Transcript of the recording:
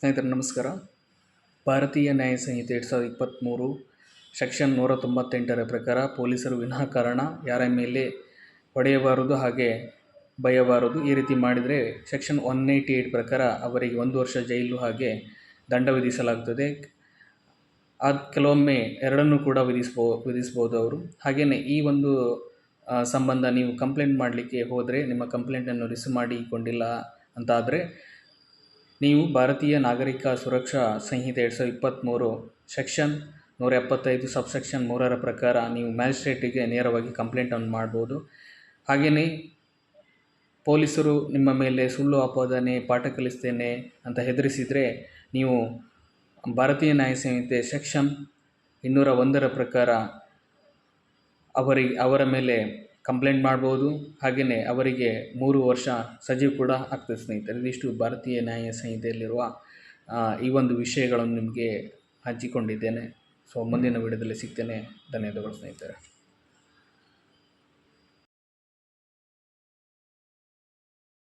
ಸ್ನೇಹಿತರೆ, ನಮಸ್ಕಾರ. ಭಾರತೀಯ ನ್ಯಾಯ ಸಂಹಿತೆ ಎರಡು ಸಾವಿರದ ಇಪ್ಪತ್ತ್ಮೂರು ಸೆಕ್ಷನ್ ನೂರ ತೊಂಬತ್ತೆಂಟರ ಪ್ರಕಾರ ಪೊಲೀಸರು ವಿನಾಕಾರಣ, ಯಾರ ಮೇಲೆ ಹೊಡೆಯಬಾರದು ಹಾಗೆ ಬಯಬಾರದು ಈ ರೀತಿ ಮಾಡಿದರೆ ಸೆಕ್ಷನ್ ಒನ್ ಏಯ್ಟಿ ಏಯ್ಟ್ ಪ್ರಕಾರ ಅವರಿಗೆ ಒಂದು ವರ್ಷ ಜೈಲು ಹಾಗೆ ದಂಡ ವಿಧಿಸಲಾಗುತ್ತದೆ ಅದು ಕೆಲವೊಮ್ಮೆ ಎರಡನ್ನೂ ಕೂಡ ವಿಧಿಸ್ಬೋ, ವಿಧಿಸ್ಬೋದು ಅವರು. ಹಾಗೆಯೇ ಈ ಒಂದು ಸಂಬಂಧ ನೀವು ಕಂಪ್ಲೇಂಟ್ ಮಾಡಲಿಕ್ಕೆ ಹೋದರೆ ನಿಮ್ಮ ಕಂಪ್ಲೇಂಟನ್ನು ರಿಸೀವ್ ಮಾಡಿಕೊಂಡಿಲ್ಲ ಅಂತಾದರೆ ನೀವು ಭಾರತೀಯ ನಾಗರಿಕ ಸುರಕ್ಷಾ ಸಂಹಿತೆ ಎರಡು ಸಾವಿರದ ಇಪ್ಪತ್ತ್ಮೂರು ಸೆಕ್ಷನ್ ನೂರ ಎಪ್ಪತ್ತೈದು, ಸಬ್ಸೆಕ್ಷನ್ ಮೂರರ ಪ್ರಕಾರ ನೀವು ಮ್ಯಾಜಿಸ್ಟ್ರೇಟಿಗೆ ನೇರವಾಗಿ ಕಂಪ್ಲೇಂಟನ್ನು ಮಾಡ್ಬೋದು. ಹಾಗೆಯೇ ಪೊಲೀಸರು ನಿಮ್ಮ ಮೇಲೆ ಸುಳ್ಳು ಆಪಾದನೆ, ಪಾಠ ಕಲಿಸ್ತೇನೆ ಅಂತ ಹೆದರಿಸಿದರೆ ನೀವು ಭಾರತೀಯ ನ್ಯಾಯ ಸಂಹಿತೆ ಸೆಕ್ಷನ್ ಇನ್ನೂರ ಒಂದರ ಪ್ರಕಾರ ಅವರಿಗೆ ಅವರ ಮೇಲೆ ಕಂಪ್ಲೇಂಟ್ ಮಾಡ್ಬೋದು. ಹಾಗೆಯೇ ಅವರಿಗೆ ಮೂರು ವರ್ಷ ಸಜೀವ್ ಕೂಡ ಆಗ್ತದೆ ಸ್ನೇಹಿತರೆ. ಇದಿಷ್ಟು ಭಾರತೀಯ ನ್ಯಾಯ ಸಂಹಿತೆಯಲ್ಲಿರುವ ಈ ಒಂದು ವಿಷಯಗಳನ್ನು ನಿಮಗೆ ಹಂಚಿಕೊಂಡಿದ್ದೇನೆ. ಸೊ ಮುಂದಿನ ವಿಡಿಯೋದಲ್ಲಿ ಸಿಗ್ತೇನೆ. ಧನ್ಯವಾದಗಳು ಸ್ನೇಹಿತರೆ.